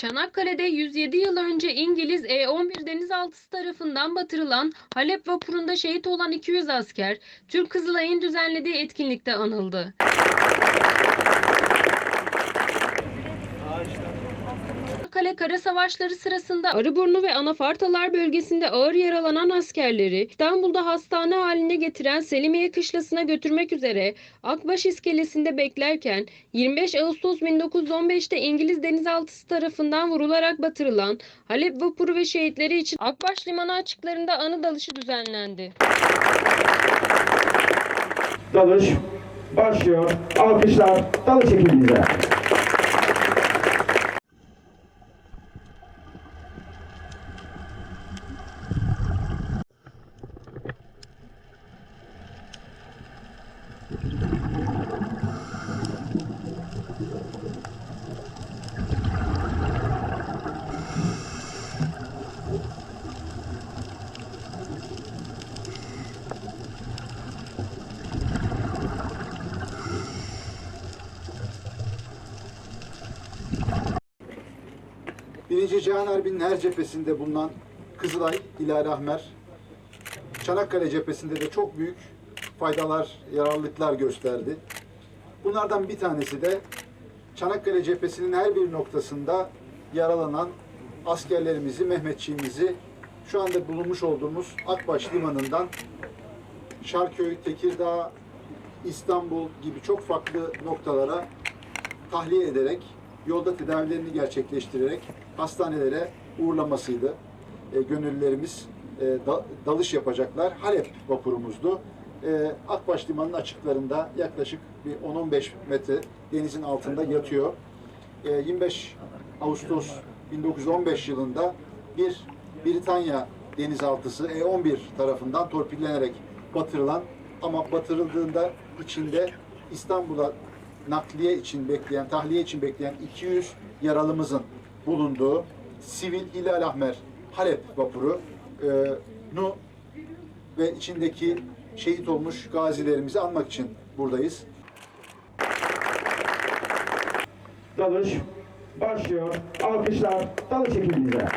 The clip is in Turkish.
Çanakkale'de 107 yıl önce İngiliz E-11 denizaltısı tarafından batırılan Halep vapurunda şehit olan 200 asker, Türk Kızılay'ın düzenlediği etkinlikte anıldı. Çanakkale Kara Savaşları sırasında Arıburnu ve Anafartalar bölgesinde ağır yaralanan askerleri İstanbul'da hastane haline getiren Selimiye Kışlası'na götürmek üzere Akbaş iskelesinde beklerken 25 Ağustos 1915'te İngiliz denizaltısı tarafından vurularak batırılan Halep vapuru ve şehitleri için Akbaş Limanı açıklarında anı dalışı düzenlendi. Dalış başlıyor. Alkışlar dalış ekibimize. Birinci Cihan Harbi'nin her cephesinde bulunan Kızılay, Hilal Ahmer, Çanakkale cephesinde de çok büyük faydalar, yararlılıklar gösterdi. Bunlardan bir tanesi de Çanakkale cephesinin her bir noktasında yaralanan askerlerimizi, Mehmetçiğimizi şu anda bulunmuş olduğumuz Akbaş Limanı'ndan Şarköy, Tekirdağ, İstanbul gibi çok farklı noktalara tahliye ederek, yolda tedavilerini gerçekleştirerek hastanelere uğurlamasıydı. E, gönüllülerimiz e, da- dalış yapacaklar. Halep vapurumuzdu. E, Akbaş Limanı'nın açıklarında yaklaşık bir 10-15 metre denizin altında yatıyor. E, 25 Ağustos 1915 yılında bir Britanya denizaltısı E-11 tarafından torpillenerek batırılan ama batırıldığında içinde İstanbul'a nakliye için bekleyen, tahliye için bekleyen 200 yaralımızın bulunduğu sivil Hilal Ahmer Halep vapuru e, nu ve içindeki şehit olmuş gazilerimizi anmak için buradayız. Dalış başlıyor. Alkışlar dalış ekibimize.